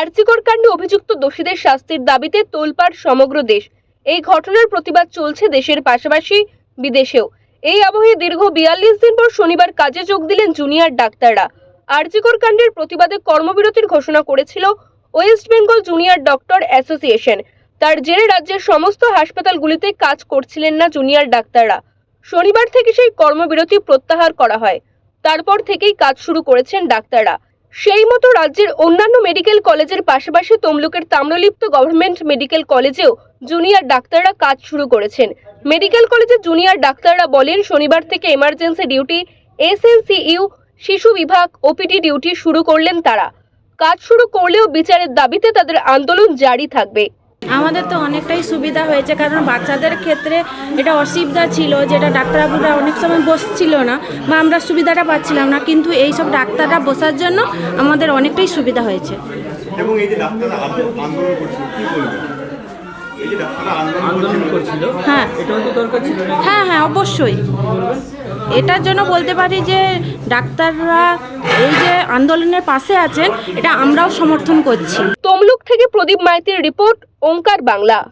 আর্চিকর কাণ্ডে অভিযুক্ত দোষীদের শাস্তির দাবিতে তোলপাড় সমগ্র দেশ। এই ঘটনার প্রতিবাদ চলছে দেশের পাশাপাশি বিদেশেও। এই আবহে দীর্ঘ বিয়াল্লিশ দিন পর শনিবার কাজে যোগ দিলেন জুনিয়র ডাক্তাররা। আর্চিকর কাণ্ডের প্রতিবাদে কর্মবিরতির ঘোষণা করেছিল West Bengal junior doctor association. তার জেরে রাজ্যের সমস্ত হাসপাতালগুলিতে কাজ করছিলেন না জুনিয়র ডাক্তাররা। শনিবার থেকে সেই কর্মবিরতি প্রত্যাহার করা হয়। তারপর থেকেই কাজ শুরু করেছেন ডাক্তাররা। সেই মতো রাজ্যের অন্যান্য মেডিকেল কলেজের পাশাপাশি তমলুকের তাম্রলিপ্ত গভর্নমেন্ট মেডিকেল কলেজেও জুনিয়র ডাক্তাররা কাজ শুরু করেছেন। মেডিকেল কলেজের জুনিয়র ডাক্তাররা বলেন, শনিবার থেকে এমার্জেন্সি ডিউটি এসএনসিইউ শিশু বিভাগ ওপিডি ডিউটি শুরু করলেন তারা। কাজ শুরু করলেও বিচারের দাবিতে তাদের আন্দোলন জারি থাকবে। আমাদের তো অনেকটাই সুবিধা হয়েছে কারণ বাচ্চাদের ক্ষেত্রে এটা অসুবিধা ছিল যেটা ডাক্তারবাবুরা অনেক সময় বসছিল না বা আমরা সুবিধাটা পাচ্ছিলাম না কিন্তু এই সব ডাক্তাররা বসার জন্য আমাদের অনেকটাই সুবিধা হয়েছে। এবং এই যে ডাক্তাররা আন্দোলন করছিল কি বলবেন? এই যে ডাক্তাররা আন্দোলন আন্দোলন করছিল করছিল হ্যাঁ। এটাও তো দরকার ছিল না হ্যাঁ হ্যাঁ অবশ্যই। এটার জন্য বলতে পারি যে ডাক্তাররা এই যে আন্দোলনের পাশে আছেন, এটা আমরাও সমর্থন করছি। তমলুক থেকে প্রদীপ মাইতির রিপোর্ট, ওঙ্কার বাংলা।